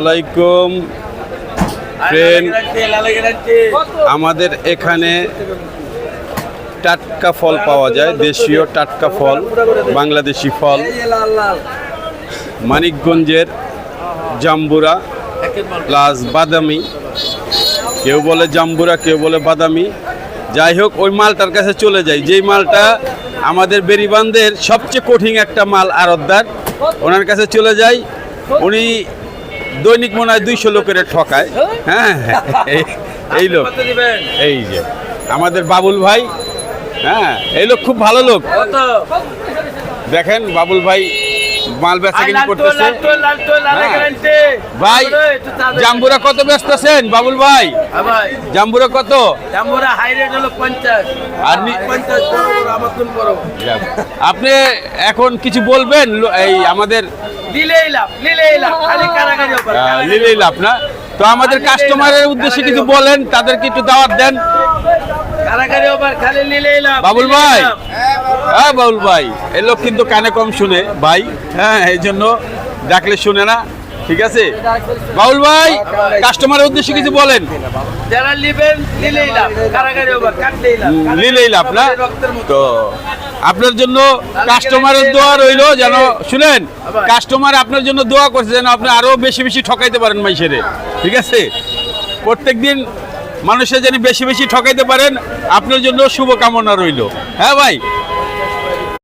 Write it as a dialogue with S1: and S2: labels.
S1: আলাইকুম ট্রেন আমাদের এখানে টাটকা ফল পাওয়া যায় দেশীয় টাটকা ফল বাংলাদেশি ফল। মানিকগঞ্জের জাম্বুরা প্লাস বাদামি। কেউ বলে জাম্বুরা কেউ বলে বাদামি। যাই হোক ওই মালটার কাছে চলে যাই। যেই মালটা আমাদের বেরিবান্ধের সবচেয়ে কঠিন একটা মাল আরতদার ওনার কাছে চলে যাই। উনি দৈনিক মনে হয় দুইশো লোকের ঠকায়। হ্যাঁ এই- এই লোক। এই যে আমাদের বাবুল ভাই হ্যাঁ এই লোক খুব ভালো লোক। দেখেন বাবুল ভাই মাল বেচা কিনি করতেছে। হ্যাঁ। ভাই জাম্বুরা কত ব্যস্ত আছেন বাবুল ভাই? জাম্বুরা কত? আর নি- যাক। আপনি এখন কিছু বলবেন? এই আমাদের আহ, লিলেই লাভ না। তো আমাদের কাস্টমারের উদ্দেশ্যে কিছু বলেন তাদেরকে একটু দাওয়াত দেন। বাবুল ভাই। হ্যাঁ বাবুল ভাই। এই লোক কিন্তু কানে কম শুনে ভাই। হ্যাঁ এই জন্য ডাকলে শুনে না। ঠিক আছে? বাবুল ভাই কাস্টমারের উদ্দেশ্যে কিছু বলেন।
S2: যারা নিবেন নিলেই লাভ কারাগারি ওভার কাটলেই লাভ।
S1: নিলেই লাভ না? তো আপনার জন্য কাস্টমারের দোয়া রইল যেন, শুনেন কাস্টমার আপনার জন্য দোয়া করছে যেন আপনি আরও বেশি বেশি ঠকাইতে পারেন মাইসেরে ঠিক আছে? প্রত্যেক দিন মানুষের যেন বেশি বেশি ঠকাইতে পারেন, আপনার জন্য শুভকামনা রইল। হ্যাঁ ভাই?